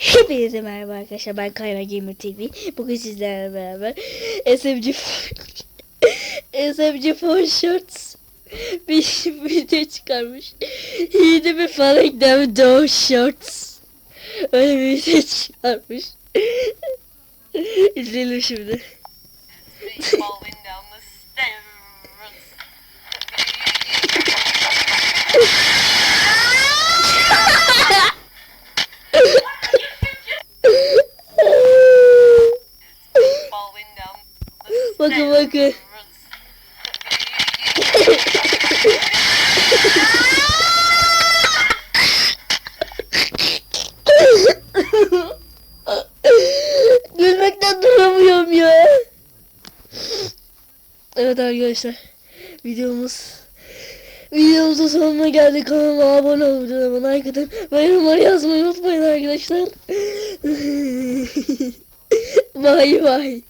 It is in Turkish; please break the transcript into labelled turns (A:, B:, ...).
A: Hepinize merhaba arkadaşlar ben Kayra Gamer TV Bugün sizlerle beraber SMG SMG Four Shorts bir video çıkarmış. Yeni bir falan dem Door Shorts. Öyle bir video çıkarmış. İzleyelim şimdi Bakın bakın Gülmekten duramıyorum ya. Evet arkadaşlar. Videomuz Videomuzun sonuna geldik. Kanalıma abone olmayı, like atın ve yorumları yazmayı unutmayın arkadaşlar. bye bye.